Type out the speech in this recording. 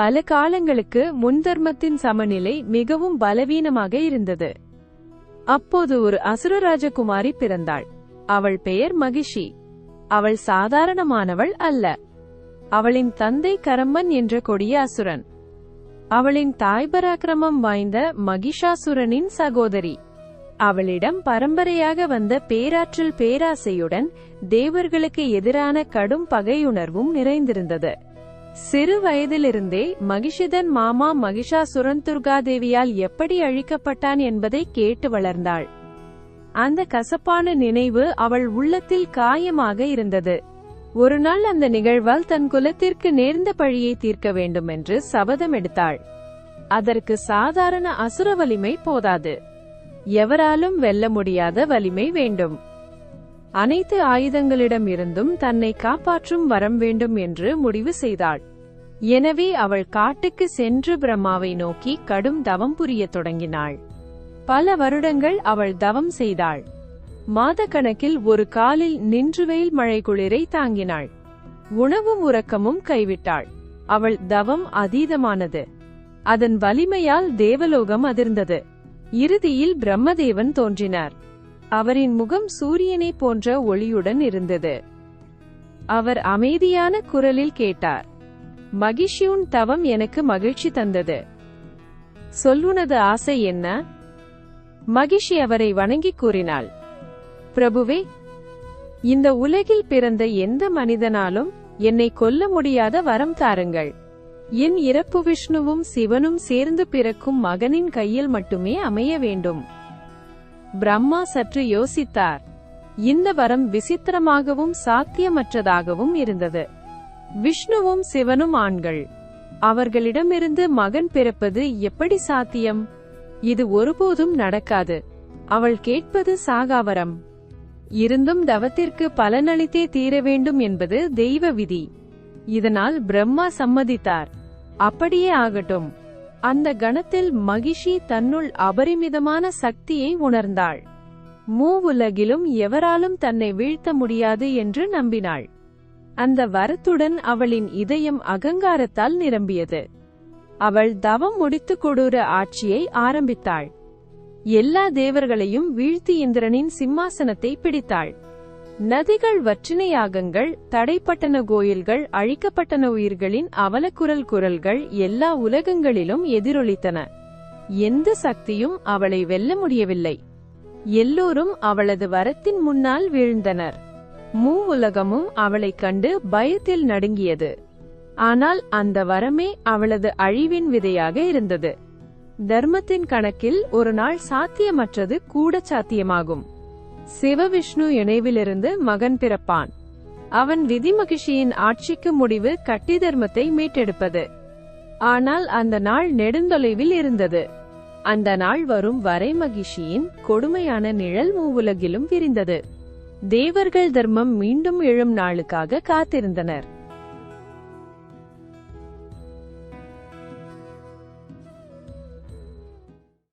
பல காலங்களுக்கு முன்தர்மத்தின் சமநிலை மிகவும் பலவீனமாக இருந்தது. அப்போது ஒரு அசுர ராஜகுமாரி பிறந்தாள். அவள் பெயர் மகிஷி. அவள் சாதாரணமானவள் அல்ல. அவளின் தந்தை கரம்பன் என்ற கொடிய அசுரன். அவளின் தாய் பராக்கிரமம் வாய்ந்த மகிஷாசுரனின் சகோதரி. அவளிடம் பரம்பரையாக வந்த பேராற்றல் பேராசையுடன் தேவர்களுக்கு எதிரான கடும் பகையுணர்வும் நிறைந்திருந்தது. சிறு வயதிலிருந்தே மகிஷிதன் மாமா மகிஷாசுரன் துர்காதேவியால் எப்படி அழிக்கப்பட்டான் என்பதை கேட்டு வளர்ந்தாள். அந்த கசப்பான நினைவு அவள் உள்ளத்தில் காயமாக இருந்தது. ஒரு நாள் அந்த நிகழ்வால் தன் குலத்திற்கு நேர்ந்த பழியை தீர்க்க வேண்டும் என்று சபதம் எடுத்தாள். அதற்கு சாதாரண அசுர வலிமை போதாது. எவராலும் வெல்ல முடியாத வலிமை வேண்டும். அனைத்து ஆயுதங்களிடம் இருந்தும் தன்னை காப்பாற்றும் வரம் வேண்டும் என்று முடிவு செய்தாள். எனவே அவள் காட்டுக்கு சென்று பிரம்மாவை நோக்கி கடும் தவம் புரியத் தொடங்கினாள். பல வருடங்கள் அவள் தவம் செய்தாள். மாதக்கணக்கில் ஒரு காலில் நின்று வெயில் மழை குளிரை தாங்கினாள். உணவும் உறக்கமும் கைவிட்டாள். அவள் தவம் அதீதமானது. அதன் வலிமையால் தேவலோகம் அதிர்ந்தது. இறுதியில் பிரம்மதேவன் தோன்றினார். அவரின் முகம் சூரியனை போன்ற ஒளியுடன் இருந்தது. அவர் அமைதியான குரலில் கேட்டார். மகிஷியுன் தவம் எனக்கு மகிழ்ச்சி தந்தது. சொல்லுனது ஆசை என்ன? மகிஷி அவரை வணங்கி கூறினாள். பிரபுவே இந்த உலகில் பிறந்த எந்த மனிதனாலும் என்னை கொல்ல முடியாத வரம் தாருங்கள். என் இறப்பு விஷ்ணுவும் சிவனும் சேர்ந்து பிறக்கும் மகனின் கையில் மட்டுமே அமைய வேண்டும். பிரம்மா சற்று யோசித்தார். இந்த வரம் விசித்திரமாகவும் சாத்தியமற்றதாகவும் இருந்தது. விஷ்ணுவும் சிவனும் ஆண்கள். அவர்களிடமிருந்து மகன் பிறப்பது எப்படி சாத்தியம்? இது ஒருபோதும் நடக்காது. அவள் கேட்பது சாகாவரம். இருந்தும் தவத்திற்கு பலனளித்தே தீர வேண்டும் என்பது தெய்வ விதி. இதனால் பிரம்மா சம்மதித்தார். அப்படியே ஆகட்டும். அந்த கணத்தில் மகிஷி தன்னுள் அபரிமிதமான சக்தியை உணர்ந்தாள். மூவுலகிலும் எவராலும் தன்னை வீழ்த்த முடியாது என்று நம்பினாள். அந்த வரத்துடன் அவளின் இதயம் அகங்காரத்தால் நிரம்பியது. அவள் தவம் முடித்து கொடூர ஆட்சியை ஆரம்பித்தாள். எல்லா தேவர்களையும் வீழ்த்தி இந்திரனின் சிம்மாசனத்தை பிடித்தாள். நதிகள் வற்றினையாகங்கள் தடைப்பட்டன கோயில்கள் அழிக்கப்பட்டன உயிர்களின் அவலக்குரல் குரல்கள் எல்லா உலகங்களிலும் எதிரொலித்தன. எந்த சக்தியும் அவளை வெல்ல முடியவில்லை. எல்லோரும் அவளது வரத்தின் முன்னால் வீழ்ந்தனர். மூ உலகமும் அவளைக் கண்டு பயத்தில் நடுங்கியது. ஆனால் அந்த வரமே அவளது அழிவின் விதையாக இருந்தது. தர்மத்தின் கணக்கில் ஒரு நாள் சாத்தியமற்றது கூட சாத்தியமாகும். சிவவிஷ்ணு இணைவிலிருந்து மகன் பிறப்பான். அவன் விதிமகிஷியின் ஆட்சிக்கு முடிவு கட்டி தர்மத்தை மீட்டெடுப்பது. ஆனால் அந்த நாள் நெடுந்தொலைவில் இருந்தது. அந்த நாள் வரும் வரை மகிஷியின் கொடுமையான நிழல் மூவுலகிலும் விரிந்தது. தேவர்கள் தர்மம் மீண்டும் எழும் நாளுக்காக காத்திருந்தனர்.